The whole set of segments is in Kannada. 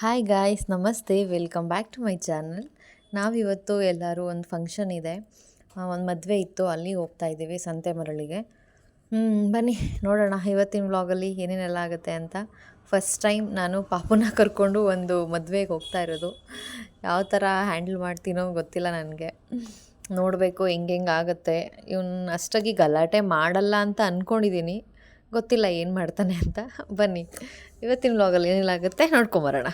ಹಾಯ್ ಗಾಯ್ಸ್ ನಮಸ್ತೆ. Welcome back to my channel ನಾವಿವತ್ತು ಎಲ್ಲರೂ ಒಂದು ಫಂಕ್ಷನ್ ಇದೆ. ಒಂದು ಮದುವೆ ಇತ್ತು. ಅಲ್ಲಿ ಹೋಗ್ತಾ ಇದ್ದೀವಿ ಸಂತೆ ಮರಳಿಗೆ. ಹ್ಞೂ ಬನ್ನಿ, ನೋಡೋಣ ಇವತ್ತಿನ ವ್ಲಾಗಲ್ಲಿ ಏನೇನೆಲ್ಲ ಆಗುತ್ತೆ ಅಂತ. ಫಸ್ಟ್ ಟೈಮ್ ನಾನು ಪಾಪುನ ಕರ್ಕೊಂಡು ಒಂದು ಮದುವೆಗೆ ಹೋಗ್ತಾ ಇರೋದು. ಯಾವ ಥರ ಹ್ಯಾಂಡಲ್ ಮಾಡ್ತೀನೋ ಗೊತ್ತಿಲ್ಲ ನನಗೆ. ನೋಡಬೇಕು ಹೆಂಗೆ ಆಗುತ್ತೆ. ಇವನ್ನ ಅಷ್ಟಾಗಿ ಗಲಾಟೆ ಮಾಡಲ್ಲ ಅಂತ ಅಂದ್ಕೊಂಡಿದ್ದೀನಿ ಗೊತ್ತಿಲ್ಲ ಏನು ಮಾಡ್ತಾನೆ ಅಂತ. ಬನ್ನಿ ಇವತ್ತಿನ ವ್ಲಾಗಲ್ಲಿ ಏನಿಲ್ಲ ಆಗುತ್ತೆ ನೋಡ್ಕೊಂಬರೋಣ.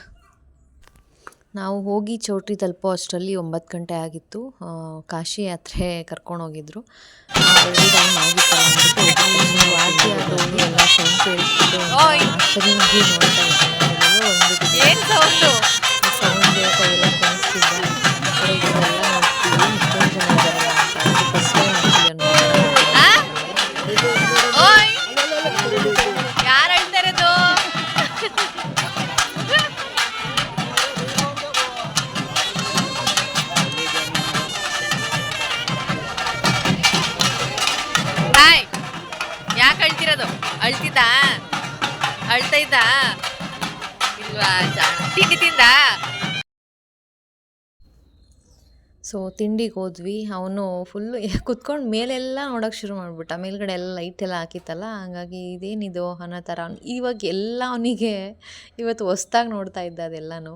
ನಾವು ಹೋಗಿ ಚೌಟ್ರಿ ತಲುಪೋ ಅಷ್ಟರಲ್ಲಿ ಒಂಬತ್ತು ಗಂಟೆ ಆಗಿತ್ತು. ಕಾಶಿ ಯಾತ್ರೆ ಕರ್ಕೊಂಡು ಹೋಗಿದ್ರು. ಆಲ್ರೆಡಿ ಟೈಮ್ ಎಲ್ಲ ಸೌಂಡ್ ಕೇಳಿಸ್ಬಿಟ್ಟು ಆಶ್ಚರ್ಯವಾಗಿ ನೋಡ್ತಾ ಇದ್ದೀನಿ. ಅಳ್ತಿರೋದು. ಅಳ್ತಿದ್ದ? ಅಳ್ತಾ ಇದ್ದ? ಇಲ್ವಾ ತಿಂಡಿ ತಿಂದ? ಸೊ ತಿಂಡಿಗೆ ಹೋದ್ವಿ. ಅವನು ಫುಲ್ಲು ಕುತ್ಕೊಂಡು ಮೇಲೆಲ್ಲ ನೋಡೋಕೆ ಶುರು ಮಾಡಿಬಿಟ್ಟ. ಮೇಲ್ಗಡೆ ಎಲ್ಲ ಲೈಟ್ ಎಲ್ಲ ಹಾಕಿತ್ತಲ್ಲ, ಹಾಗಾಗಿ ಇದೇನಿದು ಅನ್ನೋ ಥರ ಅವ್ನು ಇವಾಗ ಎಲ್ಲ ಅವನಿಗೆ ಇವತ್ತು ಹೊಸ್ದಾಗಿ ನೋಡ್ತಾ ಇದ್ದ ಅದೆಲ್ಲನೂ.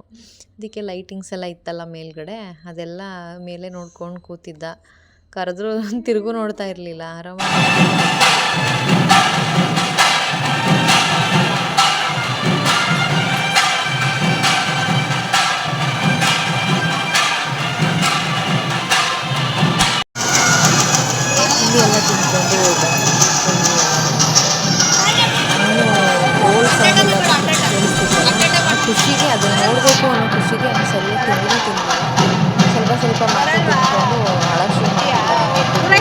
ಅದಕ್ಕೆ ಲೈಟಿಂಗ್ಸ್ ಎಲ್ಲ ಇತ್ತಲ್ಲ ಮೇಲ್ಗಡೆ, ಅದೆಲ್ಲ ಮೇಲೆ ನೋಡ್ಕೊಂಡು ಕೂತಿದ್ದ. ಕರೆದ್ರು ತಿರುಗು ನೋಡ್ತಾ ಇರಲಿಲ್ಲ. ಆರಾಮಾಗಿ. ಖುಷಿಗೆ ಸರಿಯಾಗಿ ತಿಂಡಿನೂ ತಿನ್ನಲಿಲ್ಲ ಸ್ವಲ್ಪ ಸ್ವಲ್ಪ ಮಾತ್ರ ತಿನ್ಕೊಂಡು ಅಳಕ್ ಶುರು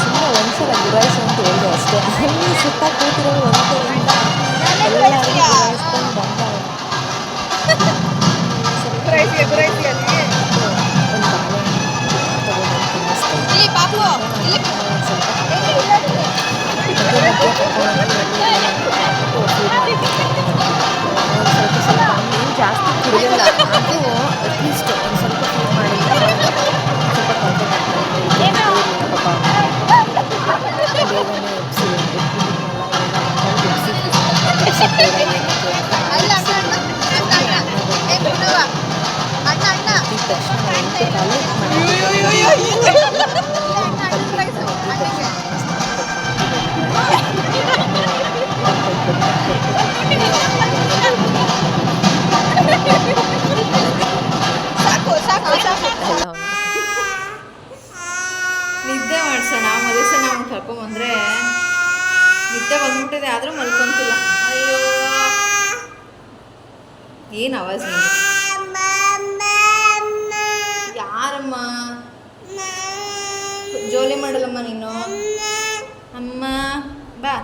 ಸುಮ್ಮನೆ ಒಂದ್ಸಲ ಗುರಾಯಿಸು ಅಂತ ಹೇಳಿದೆ ಅಷ್ಟೇ. ಅಲ್ಲಿ ಬಂದ್ಬಿಟ್ಟಿದೆ ಆದರೂ ಮಲ್ಕೊಂತಿಲ್ಲ. ಅಯ್ಯೋ. ಏನು ಆವಾಜ್? ಯಾರಮ್ಮ? ಜೋಲಿ ಮಾಡಲ್ಲಮ್ಮ ನೀನು? ಅಮ್ಮ, ಬಾ.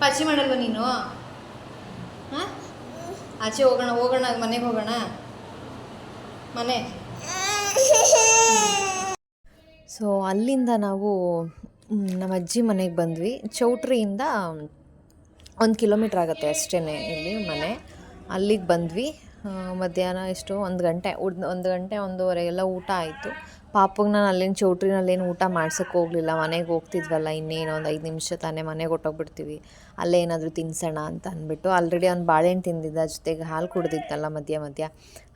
ಪಾಚಿ ಮಾಡಲ್ವ ನೀನು? ಹಾಂ? ಆಚೆ ಹೋಗೋಣ ಹೋಗೋಣ, ಮನೆಗೆ ಹೋಗೋಣ? ಮನೆ. ಸೊ ಅಲ್ಲಿಂದ ನಾವು ನಮ್ಮ ಅಜ್ಜಿ ಮನೆಗೆ ಬಂದ್ವಿ. ಚೌಟ್ರಿಯಿಂದ ಒಂದು ಕಿಲೋಮೀಟ್ರ್ ಆಗುತ್ತೆ ಅಷ್ಟೇ ಇಲ್ಲಿ ಮನೆ. ಅಲ್ಲಿಗೆ ಬಂದ್ವಿ. ಮಧ್ಯಾಹ್ನ ಎಷ್ಟು ಒಂದು ಗಂಟೆ, ಉಡ್, ಒಂದು ಗಂಟೆ ಒಂದೂವರೆಗೆಲ್ಲ ಊಟ ಆಯಿತು. ಪಾಪಗೆ ನಾನು ಅಲ್ಲಿನ ಚೌಟ್ರಿನಲ್ಲೇನು ಊಟ ಮಾಡ್ಸೋಕ್ಕೆ ಹೋಗಲಿಲ್ಲ. ಮನೆಗೆ ಹೋಗ್ತಿದ್ವಲ್ಲ ಇನ್ನೇನು ಒಂದು ಐದು ನಿಮಿಷ ತಾನೇ ಮನೆಗೆ ಹೊಟ್ಟೋಗ್ಬಿಡ್ತೀವಿ ಅಲ್ಲೇ ಏನಾದರೂ ತಿನ್ಸೋಣ ಅಂತ ಅಂದ್ಬಿಟ್ಟು ಆಲ್ರೆಡಿ ಅವ್ನು ಬಾಳೆಹಣ್ಣು ತಿಂದಿದ್ದ, ಜೊತೆಗೆ ಹಾಲು ಕುಡ್ದಿದ್ದಲ್ಲ ಮಧ್ಯ ಮಧ್ಯ.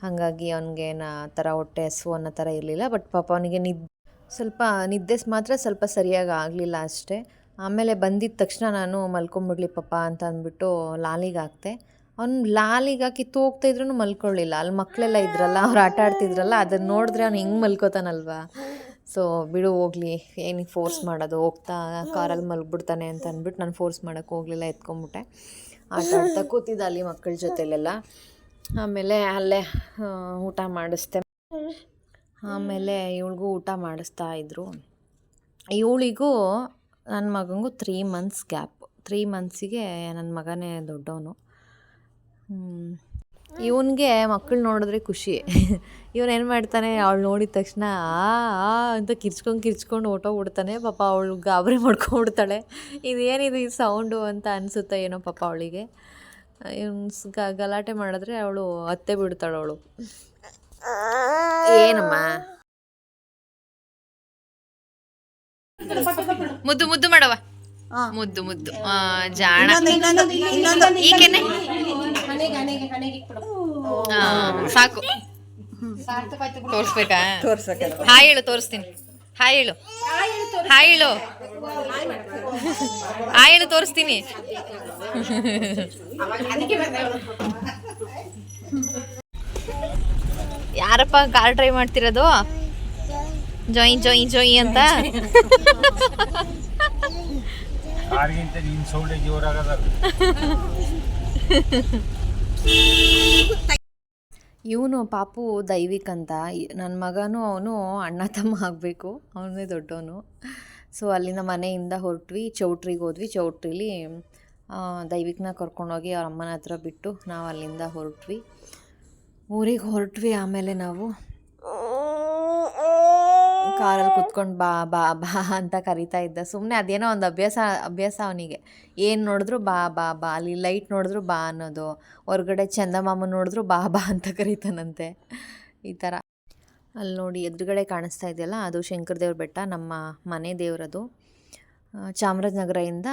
ಹಾಗಾಗಿ ಅವ್ನಿಗೆ ಆ ಥರ ಹೊಟ್ಟೆ ಹಸು ಅನ್ನೋ ಥರ ಇರಲಿಲ್ಲ ಬಟ್ ಪಾಪ ಅವನಿಗೆ ನಿದ್ದೆ ಸ್ವಲ್ಪ ನಿದ್ದೆ ಮಾತ್ರ ಸ್ವಲ್ಪ ಸರಿಯಾಗಿ ಆಗಲಿಲ್ಲ ಅಷ್ಟೇ. ಆಮೇಲೆ ಬಂದಿದ್ದ ತಕ್ಷಣ ನಾನು ಮಲ್ಕೊಂಬಿಡ್ಲಿ ಪಪ್ಪ ಅಂತ ಅಂದ್ಬಿಟ್ಟು ಲಾಲಿಗೆ ಹಾಕ್ತೆ. ಅವ್ನು ಲಾಲಿಗೆ ಹಾಕಿ ತೂಗ್ತಾ ಇದ್ರೂ ಮಲ್ಕೊಳ್ಳಿಲ್ಲ ಅಲ್ಲಿ ಮಕ್ಕಳೆಲ್ಲ ಇದ್ರಲ್ಲ, ಅವ್ರು ಆಟ ಆಡ್ತಿದ್ರಲ್ಲ ಅದನ್ನು ನೋಡಿದ್ರೆ ಅವ್ನು ಹೆಂಗೆ ಮಲ್ಕೋತಾನಲ್ವಾ? ಸೊ ಬಿಡು ಹೋಗ್ಲಿ, ಏನಿಗೆ ಫೋರ್ಸ್ ಮಾಡೋದು, ಹೋಗ್ತಾ ಕಾರಲ್ಲಿ ಮಲ್ಗ್ಬಿಡ್ತಾನೆ ಅಂತ ಅಂದ್ಬಿಟ್ಟು ನಾನು ಫೋರ್ಸ್ ಮಾಡೋಕ್ಕೆ ಹೋಗಲಿಲ್ಲ, ಎತ್ಕೊಂಬಿಟ್ಟೆ. ಆಟ ಆಡ್ತಾ ಕೂತಿದ್ದ ಅಲ್ಲಿ ಮಕ್ಕಳ ಜೊತೆಲೆಲ್ಲ. ಆಮೇಲೆ ಅಲ್ಲೇ ಊಟ ಮಾಡಿಸ್ದೆ ಆಮೇಲೆ ಇವಳಿಗೂ ಊಟ ಮಾಡಿಸ್ತಾ ಇದ್ರು. ಇವಳಿಗೂ ನನ್ನ ಮಗನಿಗೂ ತ್ರೀ ಮಂತ್ಸ್ ಗ್ಯಾಪ್ ತ್ರೀ ಮಂತ್ಸಿಗೆ ನನ್ನ ಮಗನೇ ದೊಡ್ಡವನು. ಇವನಿಗೆ ಮಕ್ಕಳು ನೋಡಿದ್ರೆ ಖುಷಿ. ಇವನು ಏನು ಮಾಡ್ತಾನೆ? ಅವಳು ನೋಡಿದ ತಕ್ಷಣ, ಆ ಅಂತ ಕಿರ್ಚ್ಕೊಂಡು ಕಿರ್ಚ್ಕೊಂಡು ಹೊಟ್ಟೋಗ್ಬಿಡ್ತಾನೆ ಪಾಪ ಅವಳು ಗಾಬರಿ ಮಾಡ್ಕೊಂಡ್ಬಿಡ್ತಾಳೆ. ಇದೇನಿದು ಈ ಸೌಂಡು ಅಂತ ಅನಿಸುತ್ತೆ ಏನೋ ಪಾಪ ಅವಳಿಗೆ. ಇವ್ನು ಗಲಾಟೆ ಮಾಡಿದ್ರೆ ಅವಳು ಅತ್ತೆ ಬಿಡ್ತಾಳೆ ಅವಳು. ಏನಮ್ಮ? ಮುದ್ದು ಮುದ್ದು ಮಾಡವ ಮುದ್ದು ಮುದ್ದು. ಆ, ಜಾಣ. ಈಕೆನೆ? ಆ, ಸಾಕು. ತೋರ್ಸ್ಬೇಕಾ? ಹಾಯ್ ಹೇಳು ತೋರಿಸ್ತೀನಿ. ಹಾಯ್ ಹೇಳು. ಹಾಯ್ ಹೇಳು. ಹಾಯ್ ಹೇಳು ತೋರಿಸ್ತೀನಿ. ಯಾರಪ್ಪ ಕಾರ್ ಡ್ರೈವ್ ಮಾಡ್ತಿರೋದು? ಜೊಯ್ ಜೊಯ್ ಜೊಯ್ ಅಂತ? ಇವನು ಪಾಪು ದೈವಿಕ್ ಅಂತ. ನನ್ನ ಮಗನೂ ಅವನು ಅಣ್ಣ ತಮ್ಮ ಆಗಬೇಕು. ಅವನೇ ದೊಡ್ಡವನು. ಸೊ ಅಲ್ಲಿಂದ ಮನೆಯಿಂದ ಹೊರಟ್ವಿ. ಚೌಟ್ರಿಗೆ ಹೋದ್ವಿ. ಚೌಟ್ರಿಲಿ ದೈವಿಕನ ದೈವಿಕ್ನ ಕರ್ಕೊಂಡೋಗಿ ಅವ್ರ ಅಮ್ಮನ ಹತ್ರ ಬಿಟ್ಟು ನಾವು ಅಲ್ಲಿಂದ ಹೊರಟ್ವಿ. ಊರಿಗೆ ಹೊರಟ್ವಿ ಆಮೇಲೆ ನಾವು. ಕಾರಲ್ಲಿ ಕುತ್ಕೊಂಡು ಬಾ ಬಾ ಬಾ ಅಂತ ಕರಿತಾ ಇದ್ದ. ಸುಮ್ಮನೆ ಅದೇನೋ ಒಂದು ಅಭ್ಯಾಸ ಅಭ್ಯಾಸ ಅವನಿಗೆ. ಏನು ನೋಡಿದ್ರು ಬಾ ಬಾ ಬಾ. ಅಲ್ಲಿ ಲೈಟ್ ನೋಡಿದ್ರು ಬಾ ಅನ್ನೋದು. ಹೊರಗಡೆ ಚಂದಮಾಮ ನೋಡಿದ್ರು ಬಾ ಬಾ ಅಂತ ಕರೀತಾನಂತೆ. ಈ ಥರ ಅಲ್ಲಿ ನೋಡಿ ಎದುರುಗಡೆ ಕಾಣಿಸ್ತಾ ಇದೆಯಲ್ಲ, ಅದು ಶಂಕರದೇವ್ರ ಬೆಟ್ಟ, ನಮ್ಮ ಮನೆ ದೇವರದು. ಚಾಮರಾಜನಗರದಿಂದ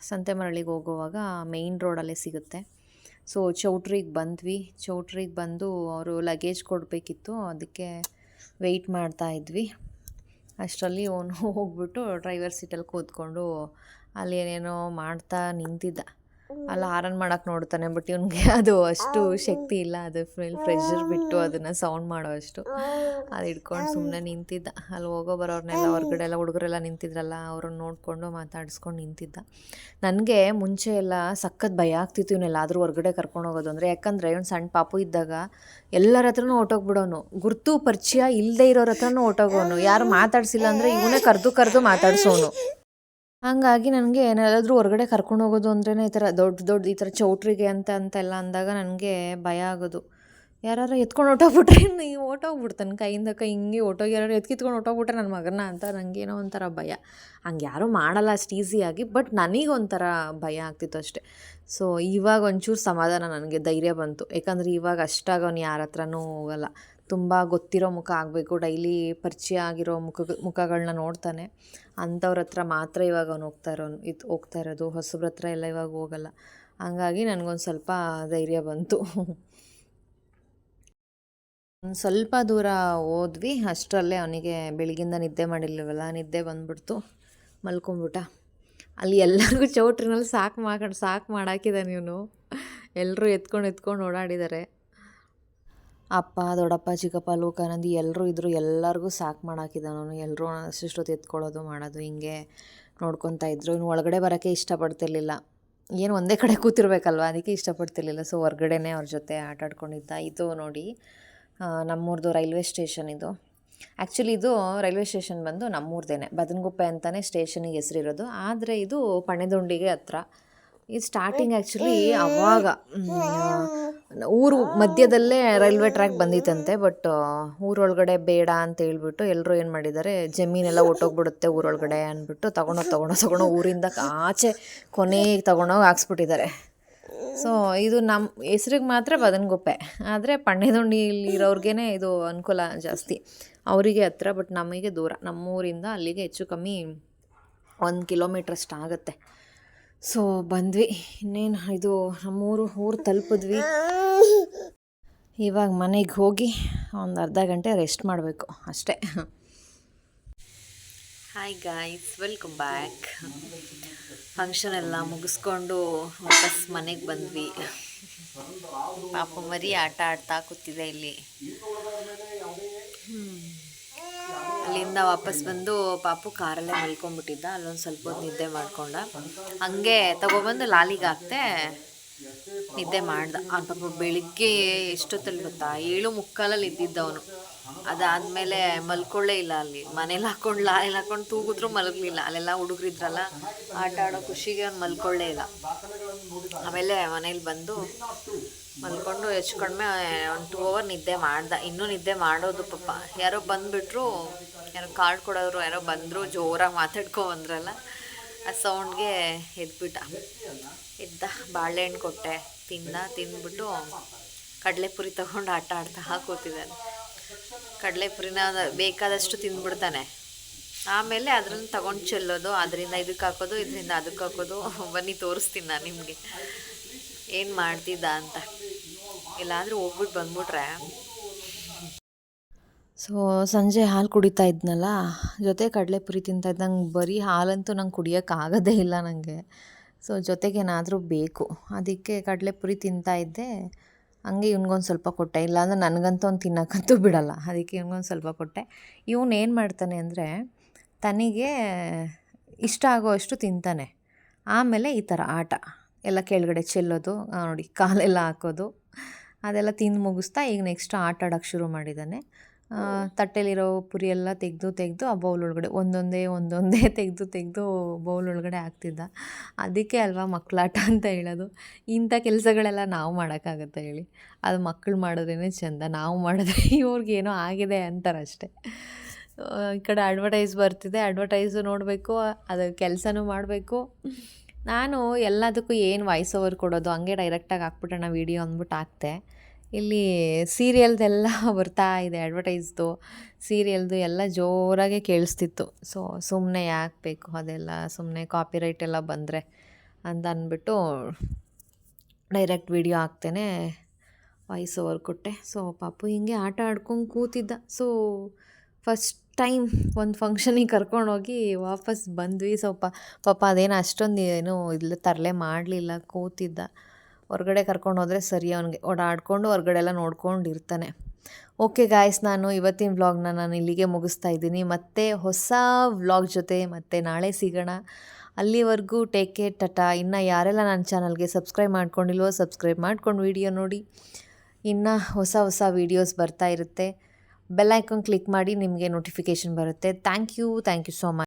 ಸಂತೆಮರಳಿಗೆ ಹೋಗುವಾಗ ಮೇಯ್ನ್ ರೋಡಲ್ಲೇ ಸಿಗುತ್ತೆ. ಸೊ ಚೌಟ್ರಿಗೆ ಬಂದ್ವಿ. ಚೌಟ್ರಿಗೆ ಬಂದು ಅವರು ಲಗೇಜ್ ಕೊಡಬೇಕಿತ್ತು. ಅದಕ್ಕೆ ವೆಯ್ಟ್ ಮಾಡ್ತಾ ಇದ್ವಿ. ಅಷ್ಟರಲ್ಲಿ ಅವನು ಹೋಗ್ಬಿಟ್ಟು ಡ್ರೈವರ್ ಸೀಟಲ್ಲಿ ಕೂತ್ಕೊಂಡು ಅಲ್ಲಿ ಏನೇನೋ ಮಾಡ್ತಾ ನಿಂತಿದ್ದ. ಅಲ್ಲಿ ಹಾರನ್ ಮಾಡಕ್ಕೆ ನೋಡ್ತಾನೆ ಬಟ್ ಇವನಿಗೆ ಅದು ಅಷ್ಟು ಶಕ್ತಿ ಇಲ್ಲ ಅದು ಫುಲ್ ಪ್ರೆಷರ್ ಬಿಟ್ಟು ಅದನ್ನು ಸೌಂಡ್ ಮಾಡೋ ಅಷ್ಟು. ಅದು ಹಿಡ್ಕೊಂಡು ಸುಮ್ಮನೆ ನಿಂತಿದ್ದ. ಅಲ್ಲಿ ಹೋಗೋ ಬರೋರ್ನೆಲ್ಲ ಹೊರ್ಗಡೆ ಎಲ್ಲ ಹುಡುಗರೆಲ್ಲ ನಿಂತಿದ್ರಲ್ಲ ಅವ್ರನ್ನ ನೋಡಿಕೊಂಡು ಮಾತಾಡಿಸ್ಕೊಂಡು ನಿಂತಿದ್ದ. ನನಗೆ ಮುಂಚೆ ಎಲ್ಲ ಸಖತ್ ಭಯ ಆಗ್ತಿತ್ತು ಇವನ್ನೆಲ್ಲಾದರೂ ಹೊರಗಡೆ ಕರ್ಕೊಂಡು ಹೋಗೋದು ಅಂದರೆ. ಯಾಕಂದರೆ ಇವ್ನು ಸಣ್ಣ ಪಾಪು ಇದ್ದಾಗ ಎಲ್ಲರ ಹತ್ರನೂ ಹೊಟ್ಟೋಗ್ಬಿಡೋನು ಗುರ್ತು ಪರಿಚಯ ಇಲ್ಲದೆ ಇರೋರ ಹತ್ರನೂ ಹೊಟ್ಟೋಗೋನು ಯಾರು ಮಾತಾಡ್ಸಿಲ್ಲ ಅಂದರೆ ಇವನೇ ಕರೆದು ಕರೆದು ಮಾತಾಡ್ಸೋನು. ಹಾಗಾಗಿ ನನಗೆ ಏನಾದರೂ ಹೊರಗಡೆ ಕರ್ಕೊಂಡು ಹೋಗೋದು ಅಂದ್ರೇ ಈ ಥರ ದೊಡ್ಡ ದೊಡ್ಡ ಈ ಥರ ಚೌಟ್ರಿಗೆ ಅಂತ, ಅಂತೆಲ್ಲ ಅಂದಾಗ ನನಗೆ ಭಯ ಆಗೋದು. ಯಾರು ಎತ್ಕೊಂಡು ಹೊಟ್ಟೋಗ್ಬಿಟ್ರೆ ನೀವು ಓಟೋಗ್ಬಿಡ್ತಾನೆ ಕೈಯಿಂದ ಕೈ ಹಿಂಗೆ ಓಟೋಗಿ ಯಾರು ಎತ್ಕಿತ್ಕೊಂಡು ಹೊಟ್ಟೋಗ್ಬಿಟ್ರೆ ನನ್ನ ಮಗನ ಅಂತ ನನಗೇನೋ ಒಂಥರ ಭಯ. ಹಂಗೆ ಯಾರೂ ಮಾಡಲ್ಲ ಅಷ್ಟು ಈಸಿಯಾಗಿ ಬಟ್ ನನಗೊಂಥರ ಭಯ ಆಗ್ತಿತ್ತು ಅಷ್ಟೆ. ಸೊ ಇವಾಗ ಒಂಚೂರು ಸಮಾಧಾನ ನನಗೆ, ಧೈರ್ಯ ಬಂತು. ಯಾಕಂದರೆ ಇವಾಗ ಅಷ್ಟಾಗಿ ಅವ್ನು ಯಾರ ಹತ್ರನೂ ಹೋಗಲ್ಲ. ತುಂಬ ಗೊತ್ತಿರೋ ಮುಖ ಆಗಬೇಕು ಡೈಲಿ ಪರಿಚಯ ಆಗಿರೋ ಮುಖ ಮುಖಗಳನ್ನ ನೋಡ್ತಾನೆ. ಅಂಥವ್ರ ಹತ್ರ ಮಾತ್ರ ಇವಾಗ ಅವ್ನು ಹೋಗ್ತಾ ಇರೋನು ಇದು ಹೋಗ್ತಾ ಇರೋದು. ಹೊಸಬ್ರ ಹತ್ರ ಎಲ್ಲ ಇವಾಗ ಹೋಗಲ್ಲ. ಹಂಗಾಗಿ ನನಗೊಂದು ಸ್ವಲ್ಪ ಧೈರ್ಯ ಬಂತು. ಸ್ವಲ್ಪ ದೂರ ಹೋದ್ವಿ, ಅಷ್ಟರಲ್ಲೇ ಅವನಿಗೆ ಬೆಳಗಿಂದ ನಿದ್ದೆ ಮಾಡಿಲ್ವಲ್ಲ ನಿದ್ದೆ ಬಂದ್ಬಿಡ್ತು ಮಲ್ಕೊಂಬಿಟ್ಟ ಅಲ್ಲಿ ಎಲ್ಲರಿಗೂ ಚೌಟ್ರಿನಲ್ಲಿ ಸಾಕು ಮಾಡ್ಕೊಂಡು ಸಾಕು ಮಾಡಾಕಿದ್ದಾನೆ ಇವನು. ಎಲ್ಲರೂ ಎತ್ಕೊಂಡು ಎತ್ಕೊಂಡು ಓಡಾಡಿದ್ದಾರೆ ಅಪ್ಪ, ದೊಡ್ಡಪ್ಪ, ಚಿಕ್ಕಪ್ಪ, ಲೋಕಾನಂದಿ ಎಲ್ಲರೂ ಇದ್ದರು ಎಲ್ಲರಿಗೂ ಸಾಕು ಮಾಡಾಕಿದ್ದಾನೆ ಎಲ್ಲರೂ ಅಷ್ಟಿಷ್ಟೊತ್ತು ಎತ್ಕೊಳ್ಳೋದು, ಮಾಡೋದು, ಹಿಂಗೆ ನೋಡ್ಕೊತಾ ಇದ್ರು. ಇನ್ನು ಒಳಗಡೆ ಬರೋಕ್ಕೆ ಇಷ್ಟಪಡ್ತಿರ್ಲಿಲ್ಲ. ಏನು ಒಂದೇ ಕಡೆ ಕೂತಿರ್ಬೇಕಲ್ವ, ಅದಕ್ಕೆ ಇಷ್ಟಪಡ್ತಿರ್ಲಿಲ್ಲ. ಸೊ ಹೊರ್ಗಡೆನೇ ಅವ್ರ ಜೊತೆ ಆಟ ಆಡ್ಕೊಂಡಿದ್ದ ಇದು ನೋಡಿ ನಮ್ಮೂರ್ದು ರೈಲ್ವೆ ಸ್ಟೇಷನ್ ಇದು. ಆ್ಯಕ್ಚುಲಿ ಇದು ರೈಲ್ವೆ ಸ್ಟೇಷನ್ ಬಂದು ನಮ್ಮೂರ್ದೇನೆ. ಬದನಗುಪ್ಪೆ ಅಂತಲೇ ಸ್ಟೇಷನಿಗೆ ಹೆಸರಿರೋದು. ಆದರೆ ಇದು ಪಣೆದುಂಡಿಗೆ ಹತ್ರ. ಇದು ಸ್ಟಾರ್ಟಿಂಗ್ ಆ್ಯಕ್ಚುಲಿ ಅವಾಗ ಊರು ಮಧ್ಯದಲ್ಲೇ ರೈಲ್ವೆ ಟ್ರ್ಯಾಕ್ ಬಂದಿತ್ತಂತೆ ಬಟ್ ಊರೊಳಗಡೆ ಬೇಡ ಅಂತ ಹೇಳ್ಬಿಟ್ಟು ಎಲ್ಲರೂ ಏನು ಮಾಡಿದ್ದಾರೆ ಜಮೀನೆಲ್ಲ ಒಟ್ಟೋಗ್ಬಿಡುತ್ತೆ ಊರೊಳಗಡೆ ಅಂದ್ಬಿಟ್ಟು ತಗೊಂಡೋಗಿ ತಗೊಂಡೋಗಿ ತಗೊಂಡೋ ಊರಿಂದ ಆಚೆ ಕೊನೆಗೆ ತಗೊಂಡೋಗಿ ಹಾಕ್ಸ್ಬಿಟ್ಟಿದ್ದಾರೆ. ಸೊ ಇದು ನಮ್ಮ ಹೆಸ್ರಿಗೆ ಮಾತ್ರ ಬದನಗುಪ್ಪೆ ಆದರೆ ಪಣ್ಣೆದೊಂಡಿಲಿರೋರ್ಗೇ ಇದು ಅನುಕೂಲ ಜಾಸ್ತಿ. ಅವರಿಗೆ ಹತ್ರ ಬಟ್ ನಮಗೆ ದೂರ. ನಮ್ಮೂರಿಂದ ಅಲ್ಲಿಗೆ ಹೆಚ್ಚು ಕಮ್ಮಿ ಒಂದು ಕಿಲೋಮೀಟ್ರ್ ಅಷ್ಟು ಆಗುತ್ತೆ. ಸೊ ಬಂದ್ವಿ. ಇನ್ನೇನು ಇದು ನಮ್ಮೂರು, ಊರು ತಲುಪಿದ್ವಿ. ಇವಾಗ ಮನೆಗೆ ಹೋಗಿ ಒಂದು ಅರ್ಧ ಗಂಟೆ ರೆಸ್ಟ್ ಮಾಡಬೇಕು ಅಷ್ಟೇ. Hi guys welcome back function ಎಲ್ಲ ಮುಗಿಸ್ಕೊಂಡು ವಾಪಸ್ ಮನೆಗೆ ಬಂದ್ವಿ. ಪಾಪ ಮರಿ ಆಟ ಆಡ್ತಾ ಕೂತಿದೆ ಇಲ್ಲಿ. ಅಲ್ಲಿಂದ ವಾಪಸ್ ಬಂದು ಪಾಪು ಕಾರಲ್ಲೇ ಮಲ್ಕೊಂಡ್ಬಿಟ್ಟಿದ್ದ. ಅಲ್ಲೊಂದು ಸ್ವಲ್ಪ ಹೊತ್ತು ನಿದ್ದೆ ಮಾಡ್ಕೊಂಡ. ಹಂಗೆ ತಗೊಬಂದು ಲಾಲಿಗೆ ಹಾಕ್ತೆ ನಿದ್ದೆ ಮಾಡ್ದ. ಅವ್ನು ಪಾಪ ಬೆಳಿಗ್ಗೆ ಎಷ್ಟೊತ್ತಲ್ಲಿ ಗೊತ್ತಾ? ಏಳು ಮುಕ್ಕಾಲಲ್ಲಿ ಇದ್ದಿದ್ದವನು ಅದಾದಮೇಲೆ ಮಲ್ಕೊಳ್ಳೇ ಇಲ್ಲ ಅಲ್ಲಿ. ಮನೇಲಿ ಹಾಕೊಂಡು ಲಾಲೆ ಹಾಕೊಂಡು ತೂಗಿದ್ರು ಮಲಗಲಿಲ್ಲ. ಅಲ್ಲೆಲ್ಲ ಹುಡುಗರಿದ್ರಲ್ಲ ಆಟ ಆಡೋ ಖುಷಿಗೆ ಅವ್ನು ಮಲ್ಕೊಳ್ಳೇ ಇಲ್ಲ. ಆಮೇಲೆ ಮನೇಲಿ ಬಂದು ಮಲ್ಕೊಂಡು ಹೆಚ್ಚು ಕಡಿಮೆ ಒಂದು ಟೂ ಅವರ್ ನಿದ್ದೆ ಮಾಡ್ದ. ಇನ್ನೂ ನಿದ್ದೆ ಮಾಡೋದು ಪಾಪ. ಯಾರೋ ಬಂದುಬಿಟ್ರು, ಯಾರೋ ಕಾರ್ಡ್ ಕೊಡೋರು, ಯಾರೋ ಬಂದರು, ಜೋರಾಗಿ ಮಾತಾಡ್ಕೊ ಬಂದ್ರಲ್ಲ, ಆ ಸೌಂಡ್ಗೆ ಎದ್ಬಿಟ್ಟ. ಎದ್ದ ಬಾಳೆಹಣ್ಣು ಕೊಟ್ಟೆ. ತಿಂದ, ತಿಂದ್ಬಿಟ್ಟು ಕಡಲೆಪುರಿ ತಗೊಂಡು ಆಟ ಆಡ್ತಾ ಕೂತಿದ್ದಾನೆ. ಕಡಲೆಪುರಿನ ಬೇಕಾದಷ್ಟು ತಿಂದ್ಬಿಡ್ತಾನೆ. ಆಮೇಲೆ ಅದ್ರನ್ನ ತಗೊಂಡು ಚೆಲ್ಲೋದು, ಅದರಿಂದ ಇದಕ್ಕೆ ಹಾಕೋದು, ಇದರಿಂದ ಅದಕ್ಕೆ ಹಾಕೋದು. ಬನ್ನಿ ತೋರಿಸ್ತೀನಿ ನಾನು ನಿಮಗೆ. ಏನು ಮಾಡ್ತಿದ್ದ ಅಂತ. ಇಲ್ಲಾಂದ್ರೆ ಹೋಗ್ಬಿಟ್ಟು ಬಂದ್ಬಿಟ್ರೆ. ಸೊ ಸಂಜೆ ಹಾಲು ಕುಡಿತಾ ಇದ್ನಲ್ಲ, ಜೊತೆ ಕಡಲೆಪುರಿ ತಿಂತಾ ಇದ್ದಂಗೆ ಬರೀ ಹಾಲಂತೂ ನಂಗೆ ಕುಡಿಯೋಕ್ಕಾಗೋದೇ ಇಲ್ಲ ನನಗೆ ಸೊ ಜೊತೆಗೇನಾದರೂ ಬೇಕು. ಅದಕ್ಕೆ ಕಡಲೆಪುರಿ ತಿಂತಾ ಇದ್ದೆ. ಹಂಗೆ ಇವ್ನಿಗೊಂದು ಸ್ವಲ್ಪ ಕೊಟ್ಟೆ. ಇಲ್ಲಾಂದ್ರೆ ನನಗಂತೂ ಒಂದು ತಿನ್ನೋಕ್ಕಂತೂ ಬಿಡಲ್ಲ. ಅದಕ್ಕೆ ಇವ್ನಿಗೊಂದು ಸ್ವಲ್ಪ ಕೊಟ್ಟೆ. ಇವನು ಏನು ಮಾಡ್ತಾನೆ ಅಂದರೆ ತನಗೆ ಇಷ್ಟ ಆಗೋ ಅಷ್ಟು ತಿಂತಾನೆ. ಆಮೇಲೆ ಈ ಥರ ಆಟ. ಎಲ್ಲ ಕೆಳಗಡೆ ಚೆಲ್ಲೋದು ನೋಡಿ ಕಾಲೆಲ್ಲ ಹಾಕೋದು, ಅದೆಲ್ಲ ತಿಂದು ಮುಗಿಸ್ತಾ ಈಗ ನೆಕ್ಸ್ಟ್ ಆಟ ಆಡೋಕ್ಕೆ ಶುರು ಮಾಡಿದ್ದಾನೆ ತಟ್ಟೆಲಿರೋ ಪುರಿ ಎಲ್ಲ ತೆಗೆದು ತೆಗೆದು ಆ ಬೌಲ್ ಒಳಗಡೆ ಒಂದೊಂದೇ ಒಂದೊಂದೇ ತೆಗೆದು ತೆಗೆದು ಬೌಲ್ ಒಳಗಡೆ ಹಾಕ್ತಿದ್ದ. ಅದಕ್ಕೆ ಅಲ್ವಾ ಮಕ್ಕಳಾಟ ಅಂತ ಹೇಳೋದು. ಇಂಥ ಕೆಲಸಗಳೆಲ್ಲ ನಾವು ಮಾಡೋಕ್ಕಾಗತ್ತೆ ಹೇಳಿ. ಅದು ಮಕ್ಕಳು ಮಾಡಿದ್ರೇ ಚೆಂದ ನಾವು ಮಾಡಿದ್ರೆ ಇವ್ರಿಗೇನೋ ಆಗಿದೆ ಅಂತಾರೆ ಅಷ್ಟೇ ಆ, ಈ ಕಡೆ ಅಡ್ವರ್ಟೈಸ್ ಬರ್ತಿದೆ ಅಡ್ವರ್ಟೈಸು ನೋಡಬೇಕು ಅದು ಕೆಲಸನೂ ಮಾಡಬೇಕು. ನಾನು ಎಲ್ಲದಕ್ಕೂ ಏನು ವಾಯ್ಸ್ ಓವರ್ ಕೊಡೋದು ಹಂಗೆ ಡೈರೆಕ್ಟಾಗಿ ಹಾಕ್ಬಿಟ್ಟಣ ವೀಡಿಯೋ ಅಂದ್ಬಿಟ್ಟು ಹಾಕ್ತೆ. ಇಲ್ಲಿ ಸೀರಿಯಲ್ದೆಲ್ಲ ಬರ್ತಾ ಇದೆ ಅಡ್ವರ್ಟೈಸ್ದು. ಸೀರಿಯಲ್ದು ಎಲ್ಲ ಜೋರಾಗೆ ಕೇಳಿಸ್ತಿತ್ತು. ಸೊ ಸುಮ್ಮನೆ ಯಾಕೆ ಬೇಕು ಅದೆಲ್ಲ ಸುಮ್ಮನೆ ಕಾಪಿರೈಟ್ ಎಲ್ಲ ಬಂದರೆ ಅಂತ ಅಂದ್ಬಿಟ್ಟು ಡೈರೆಕ್ಟ್ ವಿಡಿಯೋ ಹಾಕ್ತೇನೆ ವಾಯ್ಸ್ ಓವರ್ ಕೊಟ್ಟೆ. ಸೊ, ಪಾಪು ಹಿಂಗೆ ಆಟ ಆಡ್ಕೊಂಡು ಕೂತಿದ್ದ. ಸೊ ಫಸ್ಟ್ ಟೈಮ್ ಒಂದು ಫಂಕ್ಷನಿಗೆ ಕರ್ಕೊಂಡೋಗಿ ವಾಪಸ್ ಬಂದ್ವಿ. ಸ್ವಲ್ಪ ಪಾಪ ಅದೇನು ಅಷ್ಟೊಂದು ಏನು ಇಲ್ಲ ತರಲೆ ಮಾಡಲಿಲ್ಲ, ಕೂತಿದ್ದ. ಹೊರ್ಗಡೆ ಕರ್ಕೊಂಡು ಹೋದರೆ ಸರಿ ಅವನಿಗೆ. ಓಡಾಡ್ಕೊಂಡು ಹೊರಗಡೆ ಎಲ್ಲ ನೋಡ್ಕೊಂಡು ಇರ್ತಾನೆ ಓಕೆ ಗಾಯ್ಸ್ ನಾನು ಇವತ್ತಿನ ವ್ಲಾಗ್ನ ನಾನು ಇಲ್ಲಿಗೆ ಮುಗಿಸ್ತಾ ಇದ್ದೀನಿ. ಮತ್ತೆ ಹೊಸ ವ್ಲಾಗ್ ಜೊತೆ ಮತ್ತೆ ನಾಳೆ ಸಿಗೋಣ. ಅಲ್ಲಿವರೆಗೂ ಟೇಕ್ ಕೇರ್ ಟಟಾ ಇನ್ನು ಯಾರೆಲ್ಲ ನನ್ನ ಚಾನಲ್ಗೆ ಸಬ್ಸ್ಕ್ರೈಬ್ ಮಾಡ್ಕೊಂಡಿಲ್ವೋ ಸಬ್ಸ್ಕ್ರೈಬ್ ಮಾಡ್ಕೊಂಡು ವಿಡಿಯೋ ನೋಡಿ. ಇನ್ನು ಹೊಸ ಹೊಸ ವೀಡಿಯೋಸ್ ಬರ್ತಾ ಇರುತ್ತೆ. ಬೆಲ್ ಐಕಾನ್ ಕ್ಲಿಕ್ ಮಾಡಿ ನಿಮಗೆ ನೋಟಿಫಿಕೇಷನ್ ಬರುತ್ತೆ. Thank you thank you so much